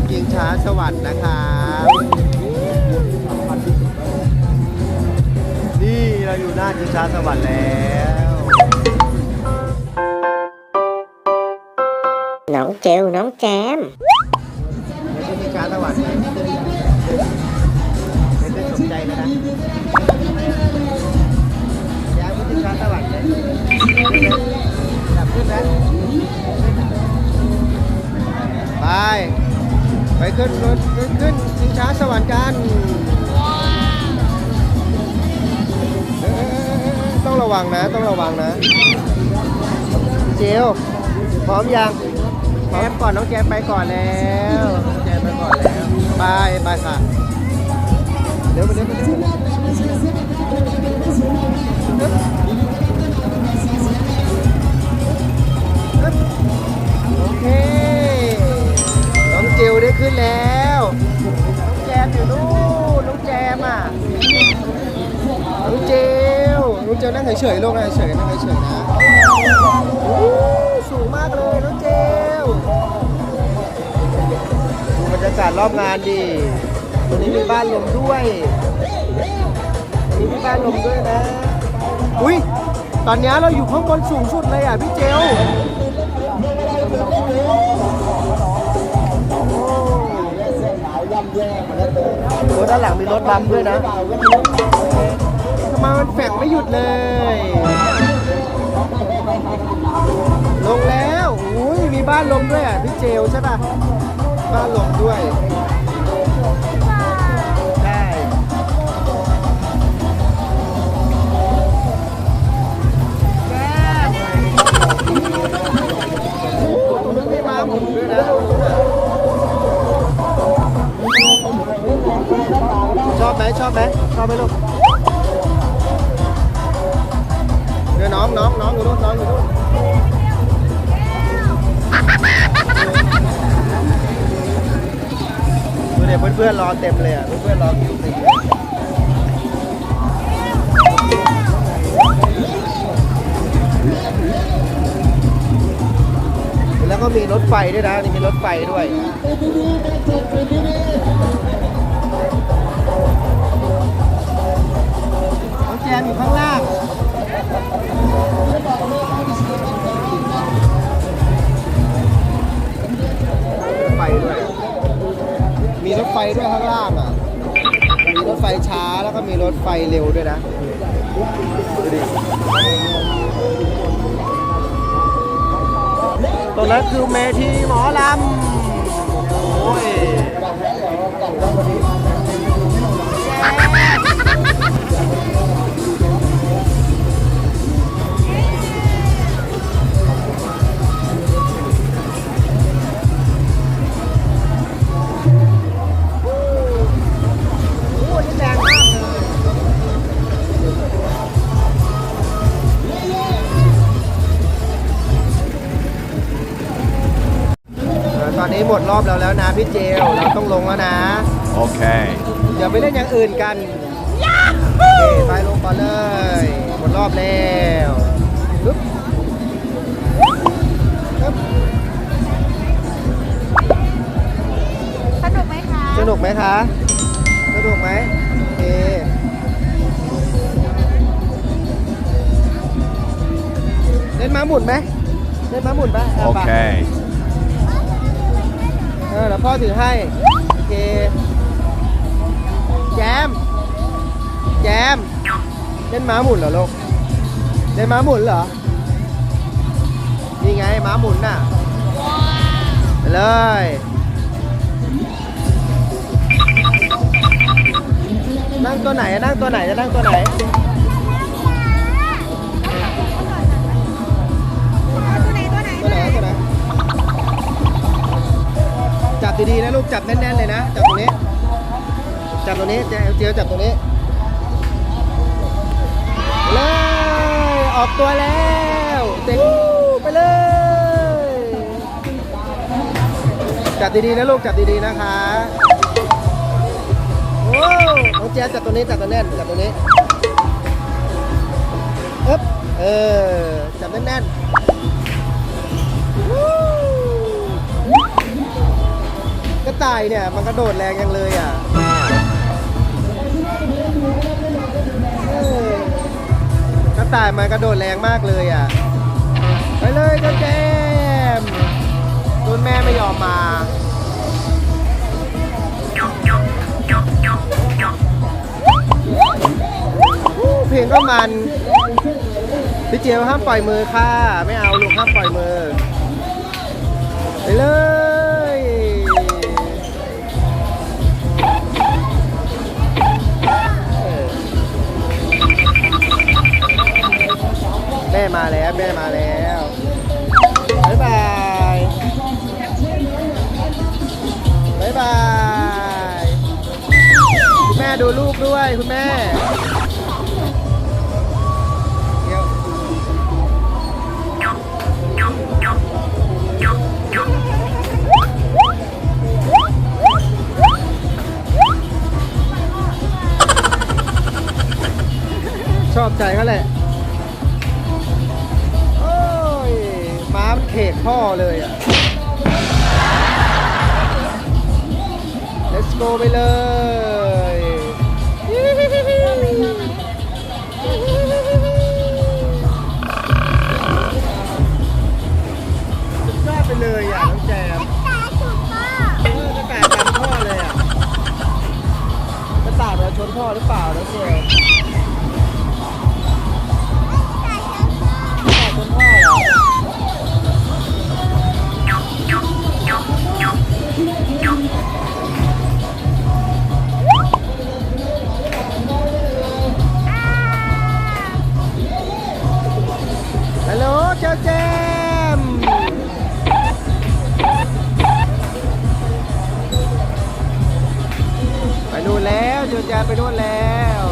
ขึ้นยิงช้าสวรรค์นะครับนี่เราอยู่หน้ายิงช้าสวรรค์แล้วน้องเจลน้องแจมไม่ใช่ยิงช้าสวรรค์ไม่ได้สนใจเลยนะยางไม่ใช่ช้าสวรรค์เลยดับขึ้นนะไป ไปขึ้นรถขึ้นชิงช้าสวรรค์กันต้องระวังนะ ต้องระวังนะ เจลพร้อมยังแจมก่อนน้องแจมไปก่อนแล้วแจมไปก่อนแล้วไปไปค่ะเดี๋ยวมาเดี๋ยวมาเดี๋ยวมาเดี๋ยวโอเค จลได้ขึ้นแล้วน้องแจมอยู่นู่นน้องแจมอะน้องเจลน้องเจลนั่งเฉยๆลงนะเฉยๆนั่งเฉยๆนะโอ้สูงมากเลยน้องเจลดูบรรยากาศรอบงานดิวันนี้มีบ้านลมด้วยวันนี้มีบ้านลมด้วยนะ อุ้ยตอนนี้เราอยู่ข้างบนสูงสุดเลยอะพี่เจล โอ้ด้านหลังมีรถบัมด้วยนะทำไมมันแฝงไม่หยุดเลย ลงแล้วอุ้ยมีบ้านลมด้วยอะพี่เจลใช่ป่ะ บ้านลมด้วยใช่แก้มตรงนั้มีมาหมุนด้วยนะ ชอบไหมชอบไหมชอบไหมลูกเดี๋ยวน้องน้องน้องอยู่นู่นน้องอยู่นู่นดูเด็กเพื่อนๆรอเต็มเลยอะเพื่อนๆรอคิวติดเลยแล้วก็มีรถไฟด้วยนะนี่มีรถไฟด้วย น้องแจมอยู่ข้างล่างรถไฟด้วย มีรถไฟด้วยข้างล่างอะ มีรถไฟช้าแล้วก็มีรถไฟเร็วด้วยนะตรงนั้นคือเมทีหมอลำ โอ้ย รอบแล้วแล้วนะพี่เจลเราต้องลงแล้วนะ Okay. เดี๋ยวไปเล่นอย่างอื่นกันโอเคไปลงก่อนเลยหมดรอบแล้วปึ๊บปึ๊บสนุกไหมคะ สนุกไหมคะ สนุกไหมโอเค เล่นม้าหมุนไหม เล่นม้าหมุนปะเอาปะ Okay. เอ อเดี๋ยวพ่อถือให้ โอเค แจม แจม เล่นม้าหมุนเหรอลูก เล่นม้าหมุนเหรอ นี่ไงม้าหมุนน่ะไปเลยนั่งตัวไหน นั่งตัวไหน จะนั่งตัวไหน ดีๆนะลูกจับแน่นๆเลยนะจับตรงนี้ จับตรงนี้เจเจียวจับตรงนี้เลยออกตัวแล้วเจ๋งไปเลย จับดีๆนะลูกจับดีๆนะคะโอ้น้องแจ๊จับตรงนี้จับตัวแน่นจับตรงนี้อึ๊บเออจับแน่นๆ กระต่ายเนี่ย มันกระโดดแรงยังเลยอะกระต่ายมันกระโดดแรงมากเลยอะ ไปเลยเจ้าแจมตุนแม่ไม่ยอมมาเพลงก็มัน พี่เจลห้ามปล่อยมือค่ะ ไม่เอาลูกห้ามปล่อยมือ ไปเลย ม่มาแล้วแม่มาแล้วบ๊ายบายบ๊ายบายคุณแม่ดูลูกด้วยคุณแม่ชอบใจเขาแหละ เขกพ่อเลยอะ let's go ไปเลยสุดยอดไปเลยอะน้องแจมเออกระต่ายตามพ่อเลยอะกระต่ายมาชนพ่อหรือเปล่าน้องเจม เจ้าแจมไปนู่นแล้วเจ้าแจมไปนู่นแล้ว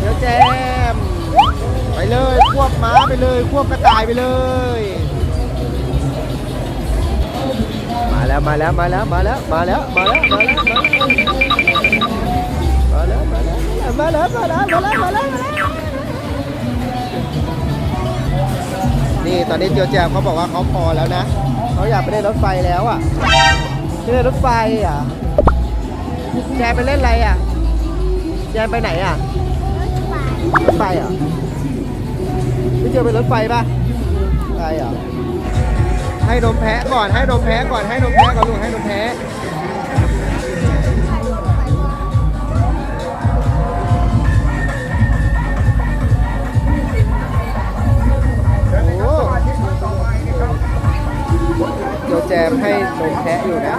เดี๋ยวแจมไปเลยควบม้าไปเลยควบกระต่ายไปเลย แล้วมาแล้วมาแล้วมาแล้วมาแล้วมาแล้วมาแล้วมาแล้วมาแล้วมาแล้วมาแล้วมาแล้วมาแล้วมาแล้วนี่ตอนนี้เจียวแจมเขาบอกว่าเขาพอแล้วนะเขาอยากไปเล่นรถไฟแล้วอะไปเล่นรถไฟอะแจมไปเล่นอะไรอะแจมไปไหนอะรถไฟเหรอพี่เจอเป็นรถไฟป่ะใช่เหรอ ให้นมแพะก่อนให้นมแพะก่อนให้นมแพะก่อนลูกให้นมแพะโอ้เดี๋ยวแจมให้นมแพะอยู่นะ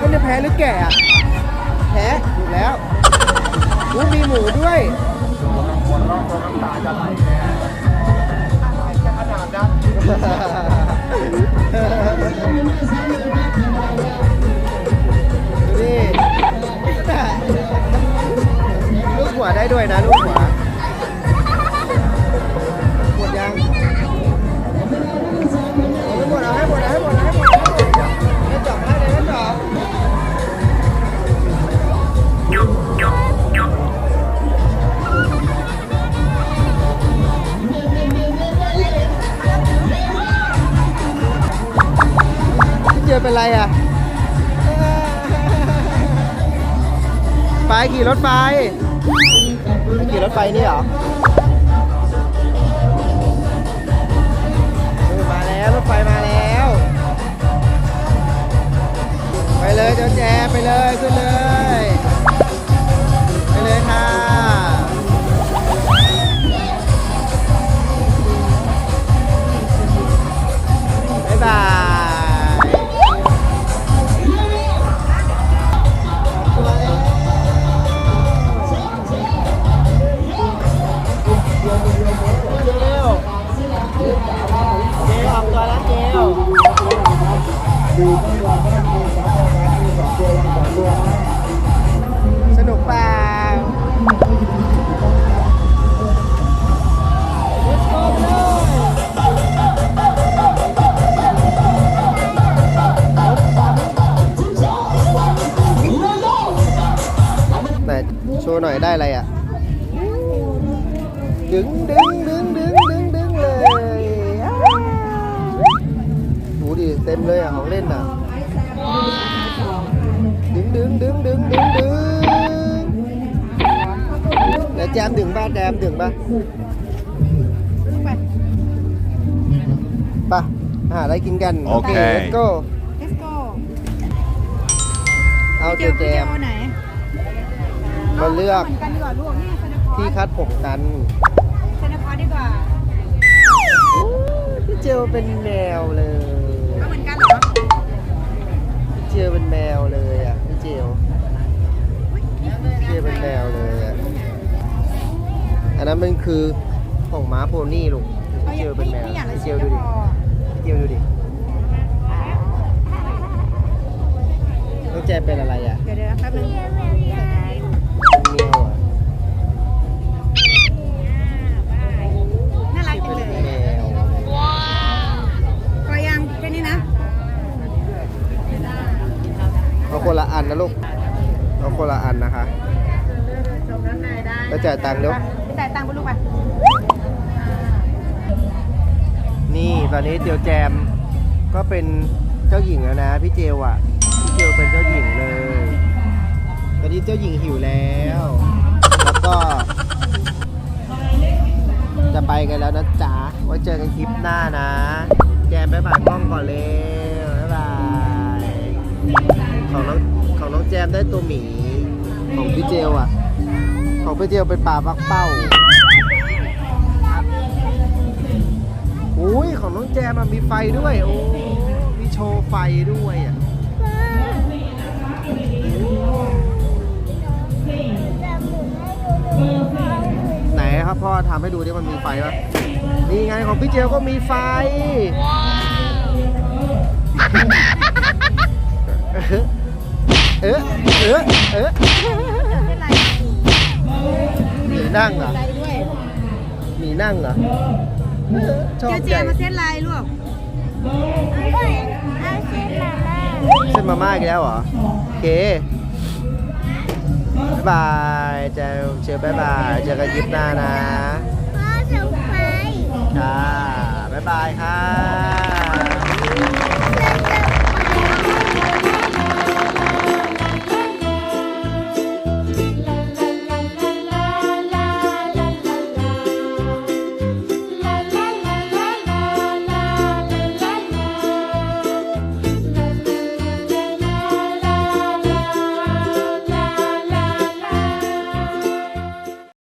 ก็จะแพะหรือแกะอะแพะอยู่แล้วอู้มีหมูด้วยดูดิลู กหัวได้ด้วยนะลูกหัว ขี่รถไฟไปขี่รถไฟนี่เหรอเออมาแล้วรถไฟมาแล้ว ไปเลยเจ้าแจไปเลยขึ้นเลย ไปเลยค่ะ ดึงดึงดึงดึงดึงดึงแล้วแจมดึงบ้าแจมดึงบ้าไปหาอะไรกินกัน โอเค let's go let's go เอาเจอแจพี่เจมอไหนมาเลือกที่คัดผมกันเจลเป็นแมวเลย แมวเลยอะพี่เจลพี่เจลเป็นแมวเลยอะอันนั้นมันคือของม้าโพนี่ลูกเอาพี่อเจย่างลเป็นแมวที่อย่างละพี่เจชิ้นลก็ดูดิพอพี่เจลดูดิน้องแจเป็นอะไรอะเดี๋ยวเดี๋ยวแป๊บนึง เป็นเจ้าหญิงแล้วนะพี่เจลอะพี่เจลเป็นเจ้าหญิงเลย ตอนนี้เจ้าหญิงหิวแล้ว แล้วก็ จะไปกันแล้วนะจ๊ะไว้เจอกันคลิปหน้านะ แจมบ๊ายบายกล้องก่อนเลยบ๊ายบายของน้องของน้องแจมได้ตัวหมี ของพี่เจลอะ ของพี่เจลเป็นปลาปักเป้าอุ้ยของน้องแจมมันมีไฟด้วยโอ้ ด้วยอะไหนครับพ่อทำให้ดูดิมันมีไฟปะนี่ไงของพี่เจลก็มีไฟเออเออเออเป็นไรหมีนั่งเหรอใจด้วยหมีนั่งเหรอเออชอบเจเจใหญ่มาเส้นลายลูก เส้นมาม่าอีกแล้วเหรอ โอเคบ๊ายบายเจอเจอบ๊ายบายเจอกันคลิปหน้านะพ่อส่งไป ค่ะบ๊ายบายครับ